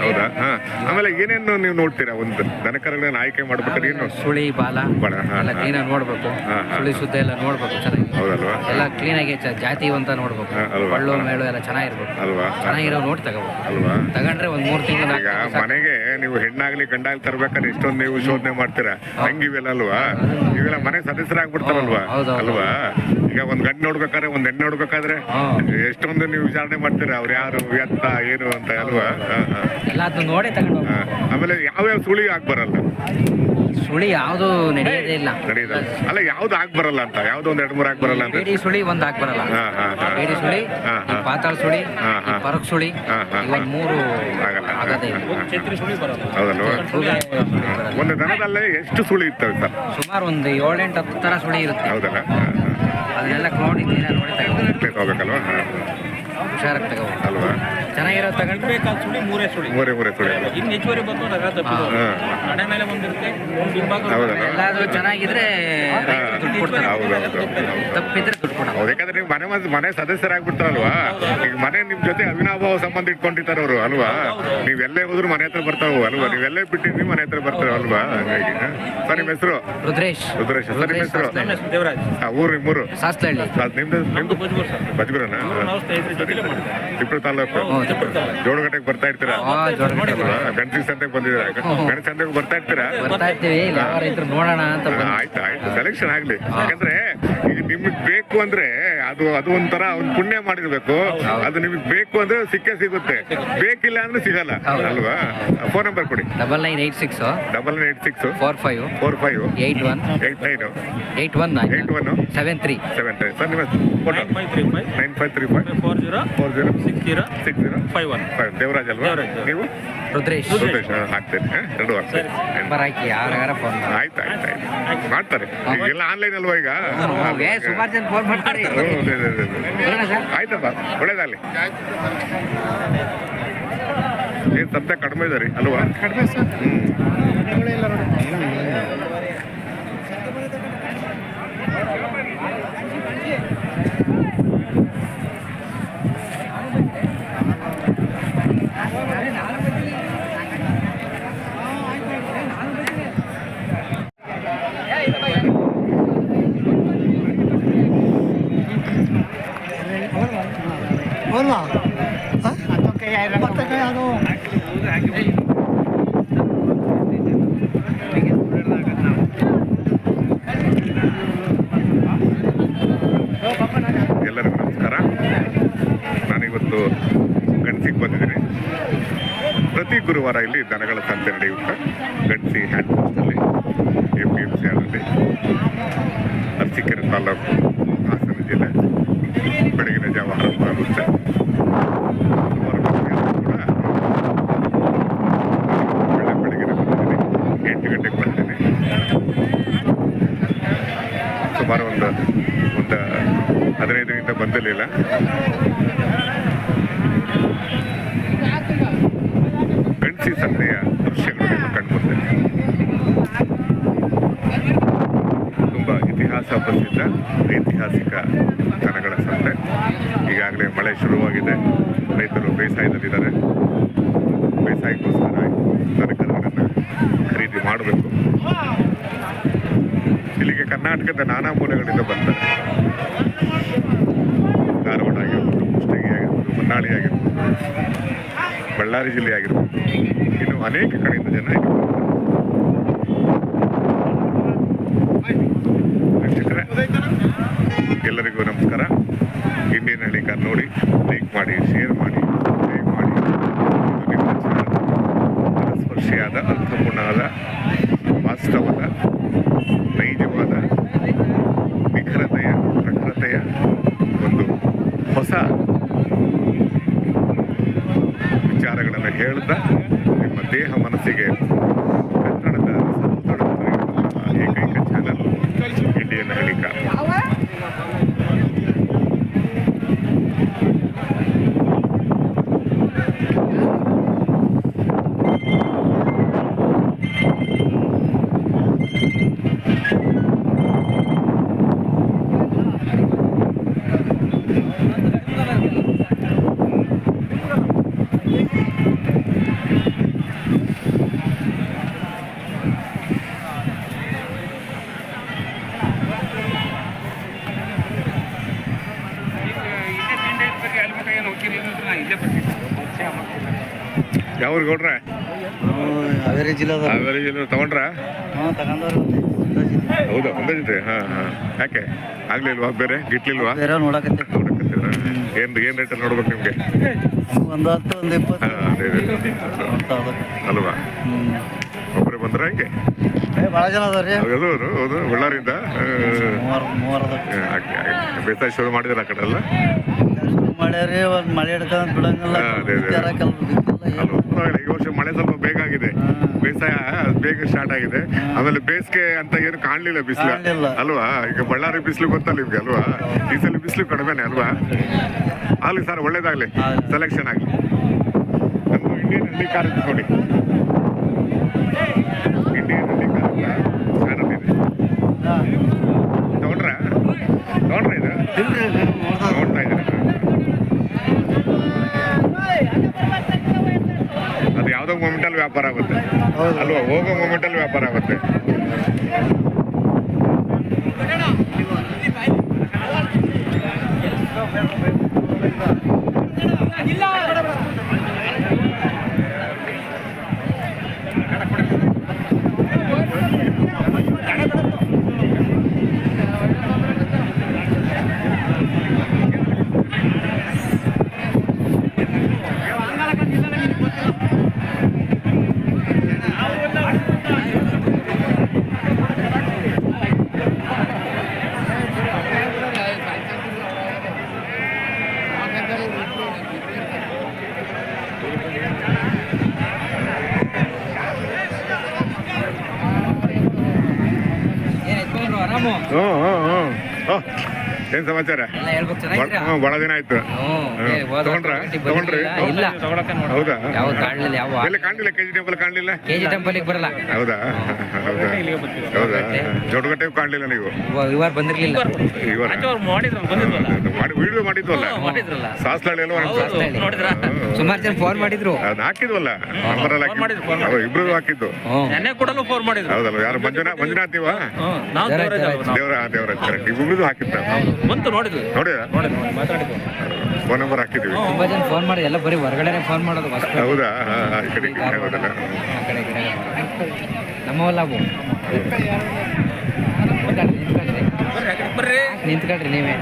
ಹೌದಾ? ಹಾ. ಆಮೇಲೆ ಏನೇನು ನೀವು ನೋಡ್ತೀರಾ? ಒಂದು ದನಕರಗಳನ್ನ ಆಯ್ಕೆ ಮಾಡ್ಬೇಕಾದ್ರೆ ಏನು? ಸುಳಿ ಬಾಲ ಎಲ್ಲ ಕ್ಲೀನ್ ಆಗಿ ನೋಡ್ಬೇಕು. ಸುಳಿ ಸುದ್ದ ಎಲ್ಲ ನೋಡ್ಬೇಕು ಚೆನ್ನಾಗಿ. ಹೌದಲ್ವಾ? ಎಲ್ಲ ಕ್ಲೀನ್ ಆಗಿ ಚ- ಜಾತಿ ಅಂತ ನೋಡ್ಬೇಕು. ಹಳ್ಳು ಅಲ್ವಾ? ಬಳ್ಳು ಮೇಳು ಎಲ್ಲ ಚೆನ್ನಾಗಿರ್ಬೇಕು. ಅಲ್ವಾ? ಚೆನ್ನಾಗಿರೋ ನೋಡಿ ತಗೋಬೇಕು. ಅಲ್ವಾ? ತಗೊಂಡ್ರೆ ಒಂದ್ ಮೂರ್ ತಿಂಗಳು ಈಗ ಮನೆಗೆ ನೀವು ಹೆಣ್ಣಾಗ್ಲಿ ಗಂಡಾಗ್ಲಿ ತರ್ಬೇಕಾದ್ರೆ ಇಷ್ಟೊಂದು ನೀವು ಶೋಧನೆ ಮಾಡ್ತೀರಾ? ಹಂಗಿವೆಲ್ಲ ಅಲ್ವಾ? ಇವೆಲ್ಲ ಮನೆ ಸದಸ್ಯರಾಗ್ಬಿಡ್ತಾರಲ್ವಾ? ಹೌದು, ಹೌದು. ಅಲ್ವಾ? ಈಗ ಒಂದ್ ಗಂಡ್ ನೋಡ್ಬೇಕಾದ್ರೆ ಒಂದ್ ಹೆಣ್ಣು ನೋಡ್ಬೇಕಾದ್ರೆ ಹಾ. ಎಷ್ಟೊಂದು ನೀವು ವಿಚಾರಣೆ ಮಾಡ್ತೀರಾ? ಅವ್ರು ಯಾರು ಎತ್ತ ಏನು ಅಂತ ಅಲ್ವಾ? ಹಾ. ಎಲ್ಲ ಅದನ್ನ ನೋಡೇ ತಗೊಂಡು. ಆಮೇಲೆ ಯಾವ್ಯಾವ ಸುಳಿ ಆಗ್ ಬರಲ್ಲ? ಸುಳಿ ಯಾವುದು ನಡೆಯೋದೇ ಇಲ್ಲ. ನಡೀದ ಅಲ್ಲ ಯಾವ್ದು ಆಗ್ ಬರಲ್ಲ ಅಂತ? ಯಾವ್ದು ಒಂದ್ ಎರಡ್ ಮೂರ್ ಆಗ್ ಬರಲ್ಲ ಅಂತ? ಬೇಡಿ ಸುಳಿ ಒಂದ್ ಹಾಕ್ ಬರಲ್ಲ. ಹಾ ಹಾ ಹಾ. ಬೇಡಿ ಸುಳಿ ಹಾ, ಈ ಹಾ. ಪಾತಾಳ ಸುಳಿ ಹಾ, ಈ ಹಾ. ಪರಕ್ ಸುಳಿ ಹಾ, ಹಾ, ಇವನ್ ಮೂರು ಆಗಲ್ಲ. ಆಗದೇ ಇಲ್ಲ. ಹೌದಲ್ವಾ ಒಂದು ದನದಲ್ಲೇ ಎಷ್ಟು ಸುಳಿ ಇರ್ತವೆ ಸರ್? ಸುಮಾರು ಒಂದು ಏಳೆಂಟು ಹತ್ತು ತರ ಸುಳಿ ಇರುತ್ತೆ. ಹೌದಲ್ಲ? ಹಾ, ಅದನ್ನೆಲ್ಲ ನೋಡಿ ಕ್ಲೀನಾಗಿ ನೋಡಿ ಹಾ. ಹೋಗ್ಬೇಕಲ್ವಾ? ಹಾ. ಹುಷಾರಾಗಿ ಅಲ್ವಾ? ಚೆನ್ನಾಗಿರೋ ಬೇಕಾದ ಸುಳಿ ಮೂರೇ ಸುಳಿ. ಮೂರೇ ಮೂರೇ ಸುಳಿ. ಇನ್ನು ಹೆಚ್ಚುವರಿ ಬಂದು ನಗರ ತಪ್ಪಿದ್ದು ಹಾ. ಹಣೆ ಮೇಲೆ ಒಂದಿರುತ್ತೆ ಒಂದು ಹಿಂಭಾಗ ಹೌದಲ್ಲ? ಚೆನ್ನಾಗಿದ್ರೆ ದುಡ್ಡು ಕೊಡ್ತಾರೆ. ಹೌದು ಹೌದು. ಹೌದು ತಪ್ಪಿದ್ರೆ ದುಡ್ಡು ಕೊಡಲ್ಲ. ಹೌದು ಯಾಕಂದ್ರೆ ನೀವು ಮನೆ ಮನೆ- ಮನೆ ಸದಸ್ಯರಾಗ್ಬಿಡ್ತಾರಲ್ವಾ? ಈಗ ಮನೆ ನಿಮ್ ಜೊತೆ ಅವಿನಾಭಾವ ಸಂಬಂಧ ಇಟ್ಕೊಂಡಿರ್ತಾರ ಅವರು ಅಲ್ವಾ? ನೀವೆಲ್ಲೇ ಎಲ್ಲೇ ಹೋದ್ರು ಮನೆ ಹತ್ರ ಬರ್ತಾವು ಅಲ್ವಾ? ನೀವೆಲ್ಲೇ ಬಿಟ್ಟಿದ್ವಿ ಮನೆ ಹತ್ರ ಬರ್ತಾವ ಅಲ್ವಾ? ಹಾಗಾಗಿ ಸರ್ ನಿಮ್ಮ ಹೆಸರು ರುದ್ರೇಶ್. ರುದ್ರೇಶ್ ಸರ್ ನಿಮ್ಮ ಹೆಸರು ದೇವರಾಜ್. ಆ, ಊರು ನಿಮ್ಮೂರು. ಬಜ್ಬಿರ ನಿಮ್ದು ನಮ್ದು ಬಜ್ಗುರನ? ಮಾಡ್ತೇವೆ ತಾಲೂಕು. ಜೋಡಗಟ್ಟೆಗೆ ಬರ್ತಾ ಇರ್ತೀರಾ? ಗಣತಿ ಸಂತೆಗೆ ಬಂದಿದ್ದೀರಾ? ಗಣತಿ ಸಂತೆಗೆ ಬರ್ತಾ ಇರ್ತೀರಾ? ಬರ್ತಾ ಇರ್ತೀವಿ. ಇಲ್ಲಿ ಯಾವ ರೈತರು ನೋಡೋಣ ಅಂತ. ಆಯ್ತು ಆಯ್ತು. ಸೆಲೆಕ್ಷನ್ ಆಗ್ಲಿ. ಯಾಕಂದ್ರೆ ನಿಮಗ್ ಬೇಕು ಅಂದ್ರೆ ಅದು ಅದು ಒಂಥರ ಒಂದ್ ಪುಣ್ಯ ಮಾಡಿರ್ಬೇಕು. ಅದು ನಿಮಗ್ ಬೇಕು ಅಂದ್ರೆ ಸಿಕ್ಕೇ ಸಿಗುತ್ತೆ. ಬೇಕಿಲ್ಲ ಅಂದ್ರೆ ಸಿಗಲ್ಲ. ಅಲ್ವಾ? ಫೋನ್ ನಂಬರ್ ಕೊಡಿ. Double nine eight six double eight six four five four five eight one eight nine eight one nine eight one seven three seven sir ನಿಮ್ಮ photo nine five three five nine five three five four zero four zero six zero six zero five one five Devaraj ಅಲ್ವಾ? ನೀವು? ರುದ್ರೇಶ್ ರುದ್ರೇಶ್ ಹಾಕ್ತೇನೆ. ಎರಡು ವರ್ಷ number ಹಾಕಿ ಯಾರಾಗಾರ phone ಆಯ್ತು ಆಯ್ತು ಆಯ್ತು. ಮಾಡ್ತಾರೆ. ಎಲ್ಲ ಆನ್ಲೈನ್ ಅಲ್ವಾ ಈಗ? ಸುಮಾರು ಜನ ಫೋನ್ ಮಾಡ್ತಾರೆ ಹ್ಞೂ, ಆಯ್ತಪ್ಪ ಒಳ್ಳೇದಾಗಲಿ. ಏನು ಸತ್ಯ ಕಡಿಮೆ ಇದೆ ರೀ ಅಲ್ವಾ? ಕಡಿಮೆ ಸರ್. ದನಗಳೆಲ್ಲ ಅಲ್ವಾ ಮತ್ತೆ ಅದು ಎಲ್ಲರಿಗೂ ನಮಸ್ಕಾರ. ನಾನಿವತ್ತು ಗಣಸಿಗೆ ಬಂದಿದ್ದೀನಿ. ಪ್ರತಿ ಗುರುವಾರ ಇಲ್ಲಿ ದನಗಳ ಸಂತೆ ನಡೆಯುತ್ತೆ. ಗಣಸಿ ಹ್ಯಾಂಡ್ ಪೋಸ್ಟಲ್ಲಿ ಎ ಪಿ ಎಂ ಸಿ ಆದಲ್ಲಿ ಅರಸೀಕೆರೆ ತಾಲೂಕು ಸುಮಾರು ಒಂದು ಒಂದು ಹದಿನೈದರಿಂದ ಬಂದಿರಲಿಲ್ಲ. ಗಣಸಿ ಸಂತೆಯ ದೃಶ್ಯಗಳು ನಿಮ್ಮ ಕಂಡುಬರ್ತದೆ ತುಂಬ ಇತಿಹಾಸ ಪ್ರಸಿದ್ಧ, ಐತಿಹಾಸಿಕ ಸ್ಥಾನಗಳ ಸಂತೆ. ಈಗಾಗಲೇ ಮಳೆ ಶುರುವಾಗಿದೆ. ರೈತರು ಬೇಸಾಯದಲ್ಲಿದ್ದಾರೆ. ಬೇಸಾಯಕ್ಕೋಸ್ಕರ ತರಕಾರಿಗಳನ್ನು ಖರೀದಿ ಮಾಡಬೇಕು. ಇಲ್ಲಿಗೆ ಕರ್ನಾಟಕದ ನಾನಾ ಮೂಲೆಗಳಿಂದ ಬರ್ತಾರೆ ಧಾರವಾಡ ಆಗಿರ್ಬೋದು, ಕುಷ್ಟಗಿ ಆಗಿರ್ಬೋದು ಹೊನ್ನಾಳಿ ಆಗಿರ್ಬೋದು, ಬಳ್ಳಾರಿ ಜಿಲ್ಲೆ ಆಗಿರ್ಬೋದು. ಇನ್ನು ಅನೇಕ ಕಡೆಯಿಂದ ಜನ ಎಲ್ಲರಿಗೂ ನಮಸ್ಕಾರ Careless ಯಾವ ಗೌಡ್ರ ಹಾವೇರಿ ಜಿಲ್ಲೆ ಹಾವೇರಿ ಜಿಲ್ಲೆ ತಗೊಂಡ್ರ? ಹೌದಾ ಒಂದೇ ಜೊತೆ ಹಾ ಹಾ. ಯಾಕೆ? ಆಗ್ಲಿಲ್ವಾ ಬೇರೆ? ಗಿಟ್ಲಿಲ್ವಾ? ಬೇರೆ ನೋಡಕತ್ತೆ. ಏನ್ ಏನ್ ರೇಟ್ ನೋಡ್ಬೇಕು ನಿಮ್ಗೆ? ಒಂದು ಹತ್ತು ಒಂದು ಇಪ್ಪತ್ತು. ಅಲ್ವಾ? ಒಬ್ಬರೇ ಬಂದ್ರ ಹೆಂಗೆ? ಭಾಳ ಜನ ಅದಾವ ರೀ ಹೌದು ಹೌದು. ಬಳ್ಳಾರಿಯಿಂದ? ಬೇಸಾಯ ಶುರು ಮಾಡಿದ್ರ ಆ ಕಡೆ ಎಲ್ಲ ಮಾಡ್ಯಾರಿ ಒಂದು ಮಳೆ ಹಿಡ್ಕೊಂಡ್ ಬಿಡಂಗಿಲ್ಲ. ಈ ವರ್ಷ ಮಳೆ ಸ್ವಲ್ಪ ಬೇಗ ಆಗಿದೆ ಬೇಸಾಯ ಬೇಗ ಸ್ಟಾರ್ಟ್ ಆಗಿದೆ. ಆಮೇಲೆ ಬೇಸಿಗೆ ಅಂತ ಏನು ಕಾಣ್ಲಿಲ್ಲ ಬಿಸಿಲು. ಅಲ್ವಾ? ಈಗ ಬಳ್ಳಾರಿ ಬಿಸಿಲು ಗೊತ್ತಲ್ಲ ನಿಮ್ಗೆ ಅಲ್ವಾ? ಈ ಸಲ ಬಿಸಿಲು ಕಡಿಮೆನೆ ಅಲ್ವಾ? ಆಗ್ಲಿ ಸರ್ ಒಳ್ಳೇದಾಗ್ಲಿ. ಸೆಲೆಕ್ಷನ್ ಆಗ್ಲಿ. ನಮ್ಮ ಇಂಡಿಯನ್ ಹಳ್ಳಿ ಕಾರ್ ನೋಡಿ. ಇಂಡಿಯನ್ ಹಳ್ಳಿ ಕಾರ್ ಚಾನಲ್ ಇದೆ. ತಗೊಂಡ್ರ ತಗೊಂಡ್ರ ಇದು? ನೋಡ್ತಾ ಇದ್ದೀರಾ ಅದು ಯಾವುದೋ ಮೊಮೆಂಟಲ್ಲಿ ವ್ಯಾಪಾರ ಆಗುತ್ತೆ. ಅಲ್ವಾ ಹೋಗೋ ಮೊಮೆಂಟಲ್ಲಿ ವ್ಯಾಪಾರ ಆಗುತ್ತೆ ಏನ್ ಎತ್ಕೊಂಡ್ರು ಆರಾಮು ಹ್ಞೂ ಹ್ಞೂ ಹ್ಞೂ ಓ ಏನು ಸಮಾಚಾರ? ಬಹಳ ದಿನ ಆಯ್ತು. ತಗೊಂಡ್ರಾ? ಇಲ್ಲ. ಹೌದಾ? ಯಾವ ಕಾಣಲಿಲ್ಲ ಯಾವ ಎಲ್ಲಿ ಕಾಣಲಿಲ್ಲ ಕೆಜಿ ಟೆಂಪಲ್ ಕಾಣಲಿಲ್ಲ? ಬರಲ್ಲ. ಹೌದಾ? ಹೌದಾ? ಹೌದಾ? ಕಾಣಲಿಲ್ಲ ನೀವು? ಬಂದಿರ್ಲಿಲ್ಲ. ಇವರ ಮಾಡಿ ವಿಡಿಯೋ ಮಾಡಿದ್ವಲ್ಲ? ಸಾಸ್ಲಹಳ್ಳಿ. ನೋಡಿದ್ರ? ಸುಮಾರು ಜನ ಫೋನ್ ಮಾಡಿದ್ರು. ಹಾಕಿದ್ವಲ್ಲ? ಇಬ್ರು ಹಾಕಿದ್ದು. ನೆನ್ನೆ ಕೂಡ ಫೋನ್ ಮಾಡಿದ್ರು. ಹೌದಲ್ಲ ಯಾರು ಮಂಜುನಾ ಮಂಜುನಾಥ್ ನೀವ. ದೇವರ ದೇವರ ಕರೆಕ್ಟ್. ಇಬ್ರು ಹಾಕಿದ್ದ. ಬಂತು ನೋಡಿದ್ವಿ. ನೋಡಿ ನೋಡಿದ್ವಿ ಮಾತಾಡಿದ್ವಿ. ಫೋನ್ ನಂಬರ್ ಹಾಕಿದ್ವಿ ತುಂಬಾ ಜನ ಫೋನ್ ಮಾಡಿ ಎಲ್ಲ ಬರೀ ಹೊರಗಡೆ ಫೋನ್ ಮಾಡೋದು ಹೊಸ್ಪೇಟೆ. ಹೌದಾ? ಹಾ, ಹಾ, ಕಡೆ ಈ ಕಡೆ ಹೌದಲ್ಲ ಆ ಕಡೆ ಈ ಕಡೆ. ನಮ್ಮವಲ್ಲ ಅವು ನಿಂತ್ಕೊಳ್ರಿ, ನಿಂತ್ಕೊಳ್ರಿ. ಬರ್ರಿ ಆ ಕಡೆ ಬರ್ರಿ. ನಿಂತ್ಕೊಳ್ರಿ ನೀವೇ.